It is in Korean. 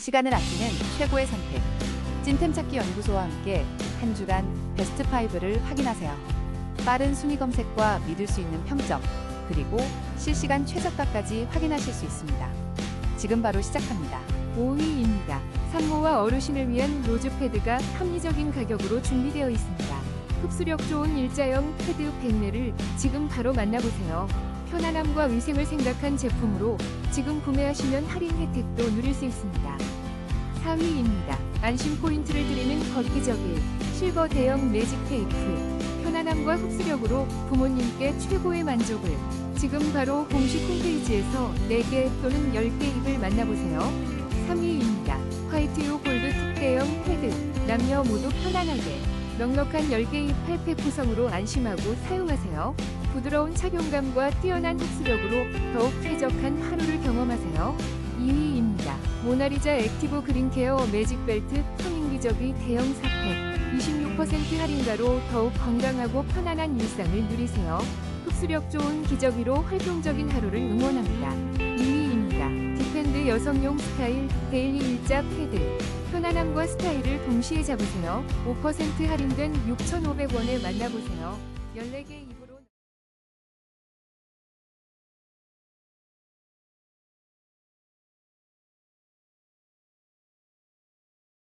시간을 아끼는 최고의 선택. 찐템 찾기 연구소와 함께 한 주간 베스트 5를 확인하세요. 빠른 순위 검색과 믿을 수 있는 평점, 그리고 실시간 최저가까지 확인하실 수 있습니다. 지금 바로 시작합니다. 5위입니다. 산모와 어르신을 위한 로즈 패드가 합리적인 가격으로 준비되어 있습니다. 흡수력 좋은 일자형 패드 100매를 지금 바로 만나보세요. 편안함과 위생을 생각한 제품으로 지금 구매하시면 할인 혜택도 누릴 수 있습니다. 4위입니다. 안심 포인트를 드리는 걷기적일 실버 대형 매직 테이프. 편안함과 흡수력으로 부모님께 최고의 만족을. 지금 바로 공식 홈페이지에서 4개 또는 10개 잎을 만나보세요. 3위입니다. 화이트유 골드 특대형 패드. 남녀 모두 편안하게. 넉넉한 10개 잎 8팩 구성으로 안심하고 사용하세요. 부드러운 착용감과 뛰어난 흡수력으로 더욱 쾌적한 하루를 경험하세요. 2위입니다. 모나리자 액티브 그린 케어 매직 벨트 토닝 기저귀 대형 4팩 26% 할인가로 더욱 건강하고 편안한 일상을 누리세요. 흡수력 좋은 기저귀로 활동적인 하루를 응원합니다. 2위입니다. 디펜드 여성용 스타일 데일리 일자 패드 편안함과 스타일을 동시에 잡으세요. 5% 할인된 6,500원에 만나보세요. 14개